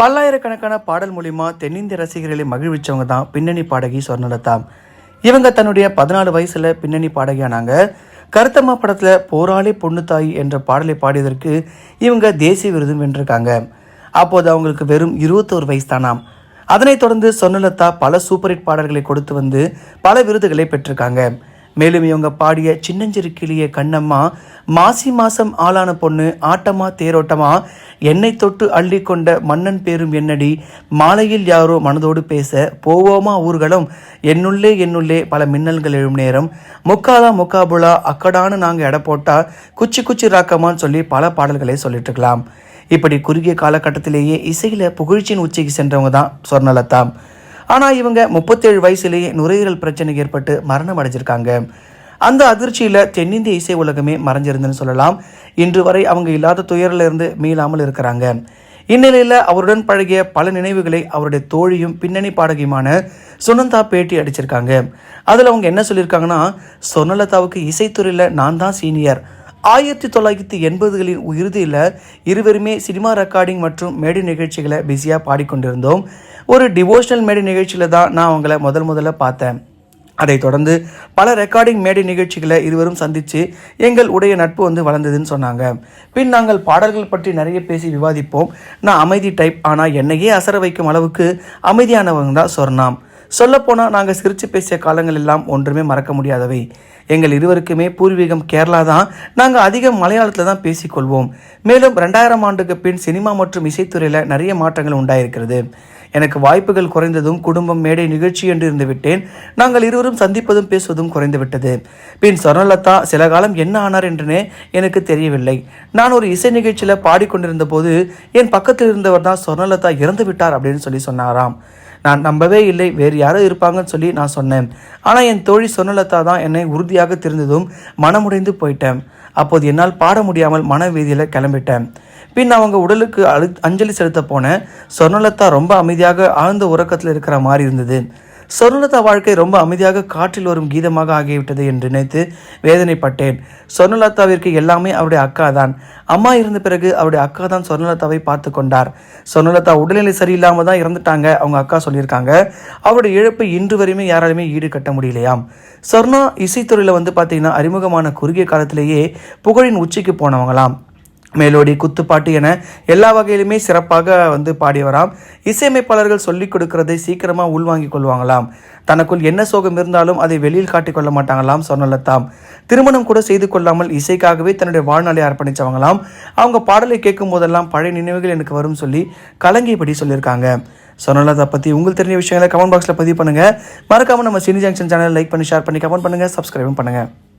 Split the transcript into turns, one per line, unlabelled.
பல்லாயிரக்கணக்கான பாடல் மூலிமா தென்னிந்திய ரசிகர்களை மகிழ்விச்சவங்க தான் பின்னணி பாடகி சொர்ணலதா இவங்க தன்னுடைய பதினாலு வயசுல பின்னணி பாடகியானாங்க. கருத்தம்மா படத்துல போராளி பொண்ணு தாய் என்ற பாடலை பாடியதற்கு இவங்க தேசிய விருதும் வென்றிருக்காங்க. அப்போது அவங்களுக்கு வெறும் இருபத்தோரு வயசு தானாம் அதனைத் தொடர்ந்து சொர்ணலதா பல சூப்பர் ஹிட் பாடல்களை கொடுத்து வந்து பல விருதுகளை பெற்றிருக்காங்க. மேலும் இவங்க பாடிய சின்னஞ்சிறு கிளிய கண்ணம்மா மாசி மாசம் ஆளான பொண்ணு ஆட்டமா தேரோட்டமா என்னை தொட்டு அள்ளி கொண்ட மன்னன் பேரும் என்னடி? மாலையில் யாரோ மனதோடு பேச போவோமா ஊர்களும் என்னுள்ளே என்னுள்ளே பல மின்னல்கள் எழும் நேரம். முக்காலா முக்காபுலா அக்கடான்னு நாங்கள் எடை போட்டா குச்சி குச்சி ராக்கமான்னு சொல்லி பல பாடல்களை சொல்லிட்டு இருக்கலாம் இப்படி குறுகிய காலகட்டத்திலேயே இசையில புகழ்ச்சியின் உச்சிக்கு சென்றவங்க தான் சொர்ணலதா. ஆனால் இவங்க முப்பத்தேழு வயசுலேயே நுரையீரல் பிரச்சனை ஏற்பட்டு மரணம் அடைஞ்சிருக்காங்க. அந்த அதிர்ச்சியில் தென்னிந்திய இசை உலகமே மறைஞ்சிருந்துன்னு சொல்லலாம். இன்று வரை அவங்க இல்லாத துயரில் இருந்து மீளாமல் இருக்கிறாங்க. இந்நிலையில் அவருடன் பழகிய பல நினைவுகளை அவருடைய தோழியும் பின்னணி பாடகியுமான சுனந்தா பேட்டி அடிச்சிருக்காங்க. அதில் அவங்க என்ன சொல்லியிருக்காங்கன்னா சொர்ணலதாவுக்கு இசைத்துறையில் நான் தான் சீனியர் ஆயிரத்தி தொள்ளாயிரத்தி எண்பதுகளின் இறுதியில் இருவருமே சினிமா ரெக்கார்டிங் மற்றும் மேடை நிகழ்ச்சிகளை பிஸியாக பாடிக்கொண்டிருந்தோம். ஒரு டிவோஷனல் மேடை நிகழ்ச்சியில் தான் நான் அவங்கள முதல் முதல்ல பார்த்தேன். அதைத் தொடர்ந்து பல ரெக்கார்டிங் மேடை நிகழ்ச்சிகளை இருவரும் சந்தித்து எங்கள் உடைய நட்பு வந்து வளர்ந்ததுன்னு சொன்னாங்க. பின் நாங்கள் பாடல்கள் பற்றி நிறைய பேசி விவாதிப்போம். நான் அமைதி டைப் ஆனால் என்னையே அசர வைக்கும் அளவுக்கு அமைதியானவங்க தான் சொர்ணாம். சொல்லப்போனால் நாங்கள் சிரித்து பேசிய காலங்கள் எல்லாம் ஒன்றுமே மறக்க முடியாதவை. எங்கள் இருவருக்குமே பூர்வீகம் கேரளா தான். நாங்கள் அதிகம் மலையாளத்தில் தான் பேசிக்கொள்வோம். மேலும் ரெண்டாயிரம் ஆண்டுக்கு பின் சினிமா மற்றும் இசைத்துறையில் நிறைய மாற்றங்கள் உண்டாயிருக்கிறது. எனக்கு வாய்ப்புகள் குறைந்ததும் குடும்பம் மேடை நிகழ்ச்சி என்று இருந்து விட்டேன். நாங்கள் இருவரும் சந்திப்பதும் பேசுவதும் குறைந்துவிட்டது பின் சொர்ணலதா சில காலம் என்ன ஆனார்? என்றுனே எனக்கு தெரியவில்லை. நான் ஒரு இசை நிகழ்ச்சியில் பாடிக்கொண்டிருந்த போது என் பக்கத்தில் இருந்தவர் தான் சொர்ணலதா இறந்து விட்டார் அப்படின்னு சொல்லி சொன்னாராம். நான் நம்பவே இல்லை வேறு யாரோ இருப்பாங்கன்னு சொல்லி நான் சொன்னேன். ஆனால் என் தோழி சொன்னலத்தா தான் என்னை உறுதியாக தெரிந்ததும் மனமுடைந்து போயிட்டேன். அப்போது என்னால் பாட முடியாமல் மனவீதியில் கிளம்பிட்டேன். பின் அவங்க உடலுக்கு அழு அஞ்சலி செலுத்த போன சொர்ணலதா ரொம்ப அமைதியாக ஆழ்ந்த உறக்கத்தில் இருக்கிற மாதிரி இருந்தது. சொர்ணலதா வாழ்க்கை ரொம்ப அமைதியாக காற்றில் வரும் கீதமாக ஆகிவிட்டது என்று நினைத்து வேதனைப்பட்டேன். சொர்ணலதாவிற்கு எல்லாமே அவருடைய அக்கா தான் அம்மா இருந்த பிறகு அவருடைய அக்கா தான் சொர்ணலதாவை பார்த்து கொண்டார். சொர்ணலதா உடல்நிலை சரியில்லாமல் தான் இறந்துட்டாங்க அவங்க அக்கா சொல்லியிருக்காங்க. அவருடைய இழப்பு இன்று வரையுமே யாராலுமே ஈடுகட்ட முடியலையாம். சொர்ணா இசைத்துறையில் வந்து பார்த்தீங்கன்னா அறிமுகமான குறுகிய காலத்திலேயே புகழின் உச்சிக்கு போனவங்களாம். மேலோடி குத்துப்பாட்டு என எல்லா வகையிலுமே சிறப்பாக வந்து பாடியவராம். இசையமைப்பாளர்கள் சொல்லிக் கொடுக்கறதை சீக்கிரமாக உள்வாங்கிக் கொள்வாங்களாம். தனக்குள் என்ன சோகம் இருந்தாலும் அதை வெளியில் காட்டிக்கொள்ள மாட்டாங்களாம் சொன்னலத்தாம் திருமணம் கூட செய்து கொள்ளாமல் இசைக்காகவே தன்னுடைய வாழ்நாளை அர்ப்பணித்தவங்களாம் அவங்க பாடலை கேட்கும் போதெல்லாம் பழைய நினைவுகள் எனக்கு வரும் சொல்லி கலங்கியபடி சொல்லியிருக்காங்க. சொன்னலதா பற்றி உங்களுக்கு தெரிஞ்ச விஷயங்களை கமெண்ட் பாக்ஸில் பதிவு பண்ணுங்கள் மறக்காமல் நம்ம சினி ஜங்ஷன் சேனல் லைக் பண்ணி ஷேர் பண்ணி கமெண்ட் பண்ணுங்கள் சப்ஸ்கிரைபும் பண்ணுங்கள்